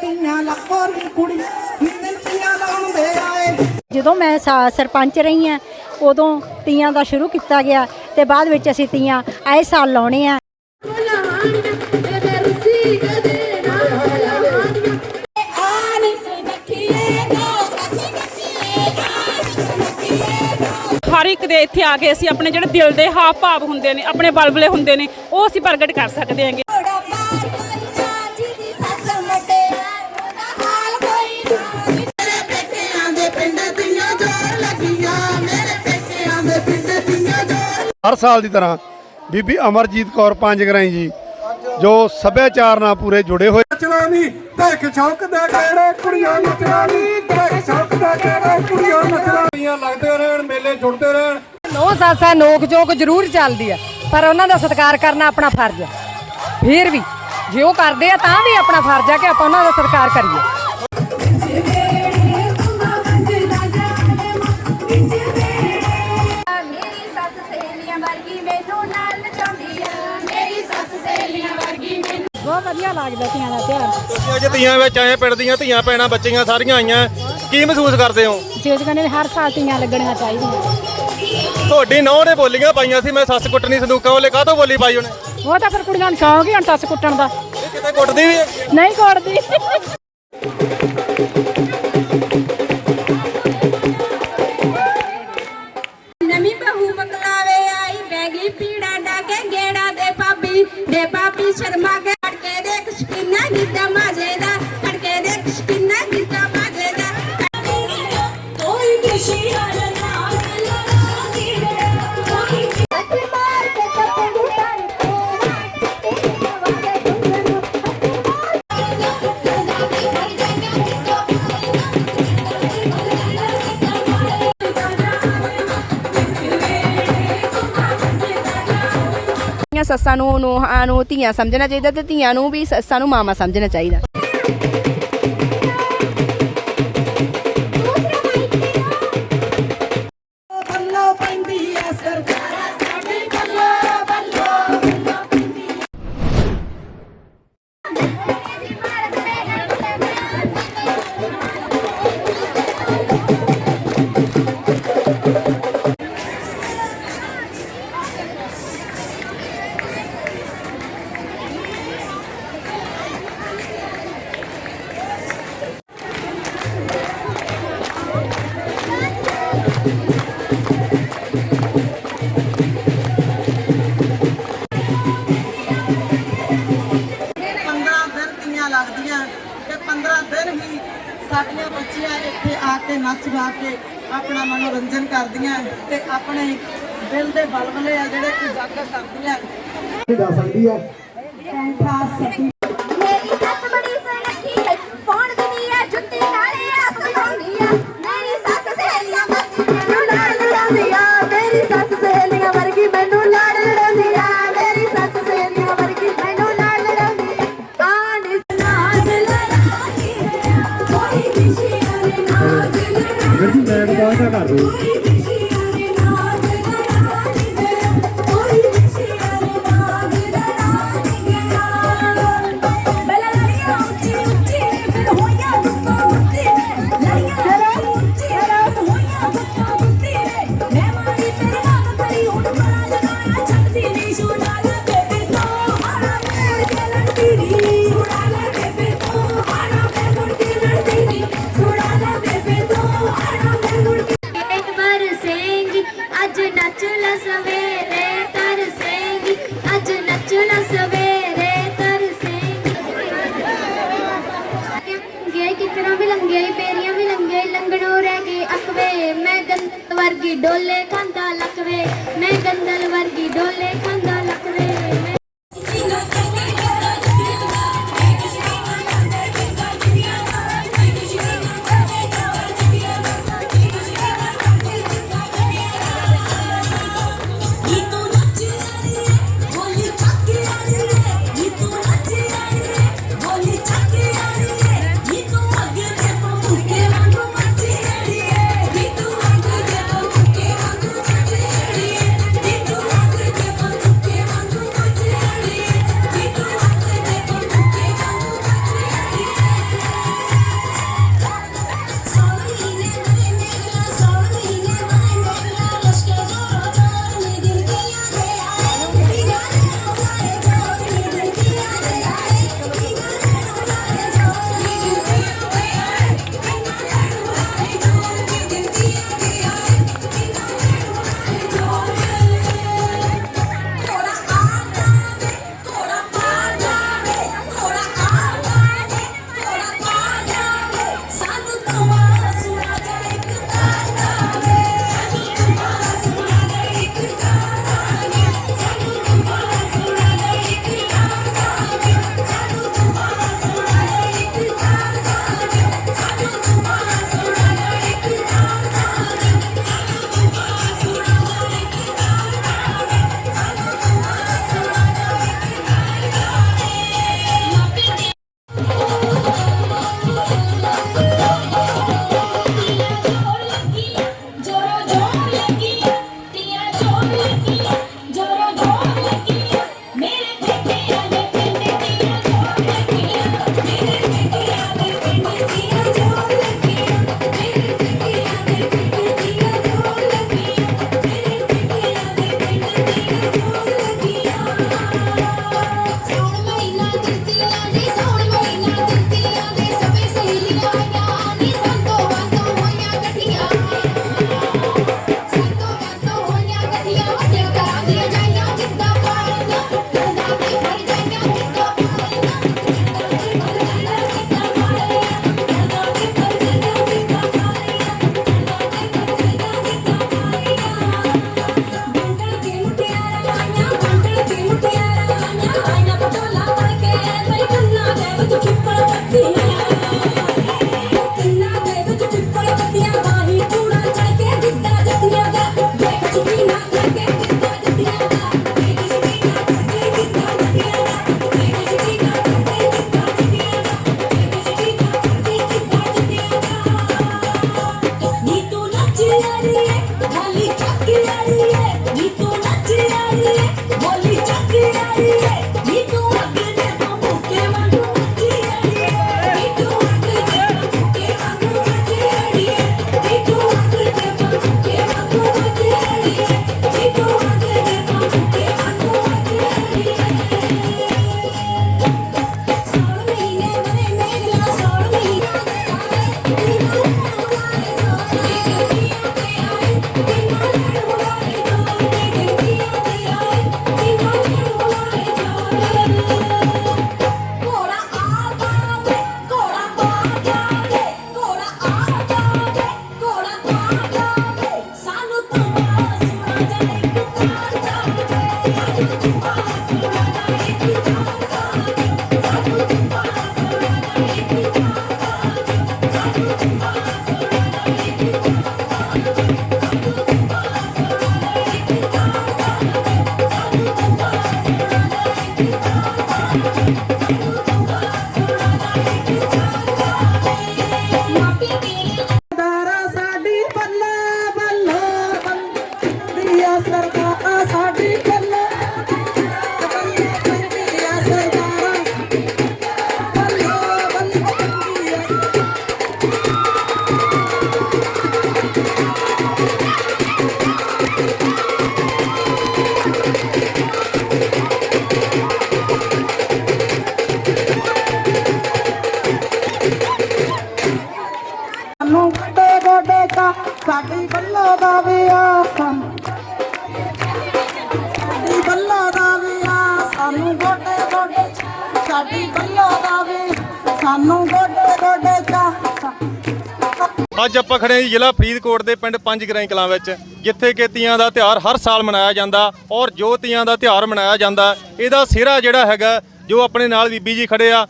ਤੀਆਂ ਲੱਖੋਂ ਨੀ ਕੁੜੀ ਮੇਰੇ ਤੀਆਂ ਲਾਉਂਦੇ ਆਏ। ਜਦੋਂ ਮੈਂ ਸਾ- ਸਰਪੰਚ ਰਹੀ ਹਾਂ ਉਦੋਂ ਤੀਆਂ ਦਾ ਸ਼ੁਰੂ ਕੀਤਾ ਗਿਆ ਤੇ ਬਾਅਦ ਵਿੱਚ ਅਸੀਂ ਤੀਆਂ ਆਏ ਸਾਲ ਲਾਉਣੇ ਆ। ਹਰ ਇੱਕ ਦੇ ਇੱਥੇ ਆ ਕੇ ਅਸੀਂ ਆਪਣੇ ਜਿਹੜੇ ਦਿਲ ਦੇ ਹਾਵ ਭਾਵ ਹੁੰਦੇ ਨੇ ਆਪਣੇ ਬਲਬਲੇ ਹੁੰਦੇ ਨੇ ਉਹ ਅਸੀਂ ਪ੍ਰਗਟ ਕਰ ਸਕਦੇ ਹਾਂਗੇ। ਹਰ ਸਾਲ ਦੀ ਤਰ੍ਹਾਂ ਬੀਬੀ ਅਮਰਜੀਤ ਕੌਰ ਪੰਜਗਰਾਈ ਜੀ ਜੋ ਸੱਭਿਆਚਾਰ ਨਾਲ ਪੂਰੇ ਜੁੜੇ ਹੋਏ ਨਚਲਾਨੀ ਦੇਖ ਸ਼ੌਕ ਦੇ ਕਿਹੜੇ ਕੁੜੀਆਂ ਨਚਲਾਨੀ ਦੇਖ ਸ਼ੌਕ ਦੇ ਕਿਹੜੇ ਕੁੜੀਆਂ ਨਚਲਾਨੀਆਂ ਲੱਗਦੇ ਰਹਿਣ ਮੇਲੇ ਜੁੜਦੇ ਰਹਿਣ। ਨੋ ਸਾਸਾ ਨੋਕ ਝੋਕ ਜ਼ਰੂਰ ਚੱਲਦੀ ਆ ਪਰ ਉਹਨਾਂ ਦਾ ਸਤਿਕਾਰ ਕਰਨਾ ਆਪਣਾ ਫਰਜ਼ ਆ। ਫਿਰ ਵੀ ਜੇ ਉਹ ਕਰਦੇ ਆ ਤਾਂ ਵੀ ਆਪਣਾ ਫਰਜ਼ ਆ ਕਿ ਆਪਾਂ ਉਹਨਾਂ ਦਾ ਸਤਿਕਾਰ ਕਰੀਏ। ਬਹੁਤ ਵਧੀਆ ਲੱਗਦਾ ਤੀਆਂ ਦਾ ਤਿਉਹਾਰ। ਤੁਸੀਂ ਅੱਜ ਤੀਆਂ ਵਿੱਚ ਆਏ ਪਿੰਡ ਦੀਆਂ ਧੀਆਂ ਭੈਣਾਂ ਬੱਚੀਆਂ ਸਾਰੀਆਂ ਆਈਆਂ। ਕੀ ਮਹਿਸੂਸ ਕਰਦੇ ਹੋ? ਸੇਜ ਕਹਿੰਦੇ ਵੀ ਹਰ ਸਾਲ ਤੀਆਂ ਲੱਗਣੀਆਂ ਚਾਹੀਦੀਆਂ। ਤੁਹਾਡੀ ਨੌਂ ਨੇ ਬੋਲੀਆਂ ਪਾਈਆਂ ਸੀ ਮੈਂ ਸੱਸ ਕੁੱਟਣੀ ਸੰਦੂਕਾਂ ਵਾਲੇ ਕਾਹਤੋਂ ਬੋਲੀ ਪਾਈ ਉਹਨੇ? ਉਹ ਤਾਂ ਫਿਰ ਕੁੜੀਆਂ ਨੂੰ ਸ਼ੌਂਕ ਹੀ ਹੁਣ ਸੱਸ ਕੁੱਟਣ ਦਾ। ਇਹ ਕਿਤੇ ਕੁੱਟਦੀ ਵੀ ਹੈ? ਨਹੀਂ ਕੋੜਦੀ ਨਵੀਂ ਬਹੂ ਮਕਲਾਵੇ ਆਈ ਬੈਗੀ ਪੀੜਾ ਡਾਕੇ ਗੇੜਾ ਦੇ ਦੇ ಬಿದ್ದ ਸੱਸਾਂ ਨੂੰ ਨੂੰਹਾਂ ਨੂੰ, ਧੀਆਂ ਸਮਝਣਾ ਚਾਹੀਦਾ ਤੇ ਧੀਆਂ ਨੂੰ ਵੀ ਸੱਸਾਂ ਨੂੰ ਮਾਮਾ ਸਮਝਣਾ ਚਾਹੀਦਾ। ਲੱਗਦੀਆਂ ਤੇ 15 ਦਿਨ ਹੀ ਸਾਡੀਆਂ ਬੱਚੀਆਂ ਇੱਥੇ ਆ ਕੇ ਨੱਚ ਗਾ ਕੇ ਆਪਣਾ ਮਨੋਰੰਜਨ ਕਰਦੀਆਂ ਤੇ ਆਪਣੇ ਦਿਲ ਦੇ ਬਲਬਲੇ ਆ ਜਿਹੜੇ ਕਿ ਜਾਗਰ ਕਰਦੀਆਂ। ਜਾ ਸਕਦੀ ਹੈ ਮੇਰੀ ਸੱਸ ਬੜੀ ਸੁਨੱਖੀ ਹੈ ਕੌਣ ਦਿੰਦੀ ਹੈ ਜੁੱਤੀ ਨਾਲੇ ਹੱਥ ਲਾਉਂਦੀ ਆ। ਮੇਰੀ ਸੱਸ ਸਹੇਲੀਆਂ ਵਰਗੀ ਵਰਗੀ ਡੋਲੇ ਖਾਂਦਾ ਲਕਵੇ ਮੈਂ ਗੰਦਲ ਵਰਗੀ ਡੋਲੇ ਖਾਂਦਾ Yeah, yeah. ਸਾਨੂੰ ਗੋਡੇ ਗੋਡੇ ਕਾ ਸਾਡੀ ਬੱਲਾ ਦਾ ਵਿਆਹ ਸਾਨੂੰ ਸਾਡੀ ਬੱਲਾ ਦਾ ਵਿਆਹ ਸਾਨੂੰ ਗੋਡੇ ਗੋਡੇ ਸਾਡੀ ਬੱਲਾ ਦਾ ਵਿਆਹ ਸਾਨੂੰ ਗੋਡੇ ਗੋਡੇ ਕਾ ਅੱਜ ਆਪਾਂ ਖੜੇ ਹਾਂ ਜੀ ਜ਼ਿਲ੍ਹਾ ਫਰੀਦਕੋਟ ਦੇ ਪਿੰਡ ਪੰਜ ਗਰਾਈ ਕਲਾਂ ਵਿੱਚ, ਜਿੱਥੇ ਕਿ ਤੀਆਂ ਦਾ ਤਿਉਹਾਰ ਹਰ ਸਾਲ ਮਨਾਇਆ ਜਾਂਦਾ ਔਰ ਜੋ ਤੀਆਂ ਦਾ ਤਿਉਹਾਰ ਮਨਾਇਆ ਜਾਂਦਾ, ਇਹਦਾ ਸਿਹਰਾ ਜਿਹੜਾ ਹੈਗਾ ਜੋ ਆਪਣੇ ਨਾਲ ਬੀਬੀ ਜੀ ਖੜੇ ਆ,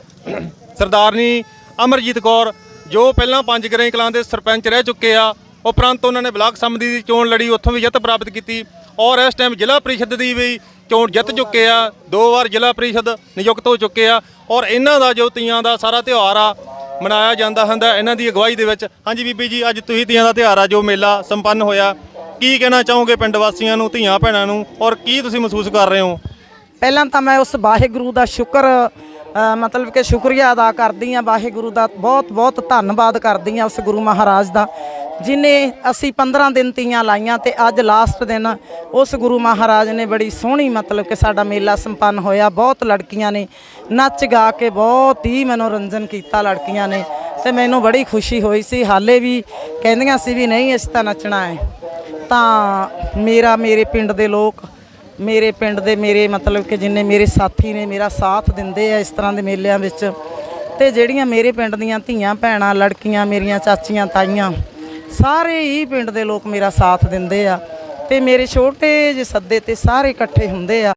ਸਰਦਾਰਨੀ ਅਮਰਜੀਤ ਕੌਰ ਜੋ ਪਹਿਲਾਂ ਪੰਜ ਗਰਾਈ ਕਲਾਂ ਦੇ ਸਰਪੰਚ ਰਹਿ ਚੁੱਕੇ ਆ, ਉਪਰੰਤ ਉਹਨਾਂ ਨੇ ਬਲਾਕ ਸਮਿਤੀ ਦੀ ਚੋਣ ਲੜੀ, ਉੱਥੋਂ ਵੀ ਜਿੱਤ ਪ੍ਰਾਪਤ ਕੀਤੀ। ਔਰ ਇਸ ਟਾਈਮ ਜ਼ਿਲ੍ਹਾ ਪ੍ਰੀਸ਼ਦ ਦੀ ਵੀ ਚੋਣ ਜਿੱਤ ਚੁੱਕੇ ਆ, ਦੋ ਵਾਰ ਜ਼ਿਲ੍ਹਾ ਪ੍ਰੀਸ਼ਦ ਨਿਯੁਕਤ ਹੋ ਚੁੱਕੇ ਆ। ਔਰ ਇਹਨਾਂ ਦਾ ਜੋ ਤੀਆਂ ਦਾ ਸਾਰਾ ਤਿਉਹਾਰ ਆ, ਮਨਾਇਆ ਜਾਂਦਾ ਹੁੰਦਾ ਇਹਨਾਂ ਦੀ ਅਗਵਾਈ ਦੇ ਵਿੱਚ। ਹਾਂਜੀ ਬੀਬੀ ਜੀ, ਅੱਜ ਤੁਸੀਂ ਤੀਆਂ ਦਾ ਤਿਉਹਾਰ ਆ, ਜੋ ਮੇਲਾ ਸੰਪੰਨ ਹੋਇਆ। ਕੀ ਕਹਿਣਾ ਚਾਹੋਗੇ ਪਿੰਡ ਵਾਸੀਆਂ ਨੂੰ, ਧੀਆਂ ਭੈਣਾਂ ਨੂੰ? ਔਰ ਕੀ ਤੁਸੀਂ ਮਹਿਸੂਸ ਕਰ ਰਹੇ ਹੋ? ਪਹਿਲਾਂ ਤਾਂ ਮੈਂ ਉਸ ਵਾਹਿਗੁਰੂ ਦਾ ਸ਼ੁਕਰ ਮਤਲਬ ਕਿ ਸ਼ੁਕਰੀਆ ਅਦਾ ਕਰਦੀ ਆ ਵਾਹਿਗੁਰੂ ਦਾ ਬਹੁਤ ਬਹੁਤ ਧੰਨਵਾਦ ਕਰਦੀ ਆ ਉਸ ਗੁਰੂ ਮਹਾਰਾਜ ਦਾ, ਜਿਨੇ ਅਸੀਂ 15 ਦਿਨ ਤੀਆਂ ਲਾਈਆਂ ਤੇ ਅੱਜ ਲਾਸਟ ਦਿਨ ਉਸ ਗੁਰੂ ਮਹਾਰਾਜ ਨੇ ਬੜੀ ਸੋਹਣੀ ਮਤਲਬ ਕਿ ਸਾਡਾ ਮੇਲਾ ਸੰਪੰਨ ਹੋਇਆ, ਬਹੁਤ ਲੜਕੀਆਂ ਨੇ ਨੱਚ ਗਾ ਕੇ ਬਹੁਤ ਹੀ ਮਨੋਰੰਜਨ ਕੀਤਾ ਲੜਕੀਆਂ ਨੇ ਤੇ ਮੈਨੂੰ ਬੜੀ ਖੁਸ਼ੀ ਹੋਈ ਸੀ, ਹਾਲੇ ਵੀ ਕਹਿੰਦੀਆਂ ਸੀ ਵੀ ਨਹੀਂ ਇਸ ਤਾਂ ਨੱਚਣਾ ਹੈ, ਤਾਂ ਮੇਰਾ, ਮੇਰੇ ਪਿੰਡ ਦੇ ਲੋਕ ਮੇਰੇ ਪਿੰਡ ਦੇ ਮੇਰੇ ਮਤਲਬ ਕਿ ਜਿੰਨੇ ਮੇਰੇ ਸਾਥੀ ਨੇ, ਮੇਰਾ ਸਾਥ ਦਿੰਦੇ ਆ ਇਸ ਤਰ੍ਹਾਂ ਦੇ ਮੇਲਿਆਂ ਵਿੱਚ। ਤੇ ਜਿਹੜੀਆਂ ਮੇਰੇ ਪਿੰਡ ਦੀਆਂ ਧੀਆਂ, ਭੈਣਾਂ, ਲੜਕੀਆਂ, ਮੇਰੀਆਂ ਚਾਚੀਆਂ, ਤਾਈਆਂ, ਸਾਰੇ ਹੀ ਪਿੰਡ ਦੇ ਲੋਕ ਮੇਰਾ ਸਾਥ ਦਿੰਦੇ ਆ। ਤੇ ਮੇਰੇ ਛੋਟੇ ਜਿਹੇ ਸੱਦੇ ਤੇ ਸਾਰੇ ਇਕੱਠੇ ਹੁੰਦੇ ਆ।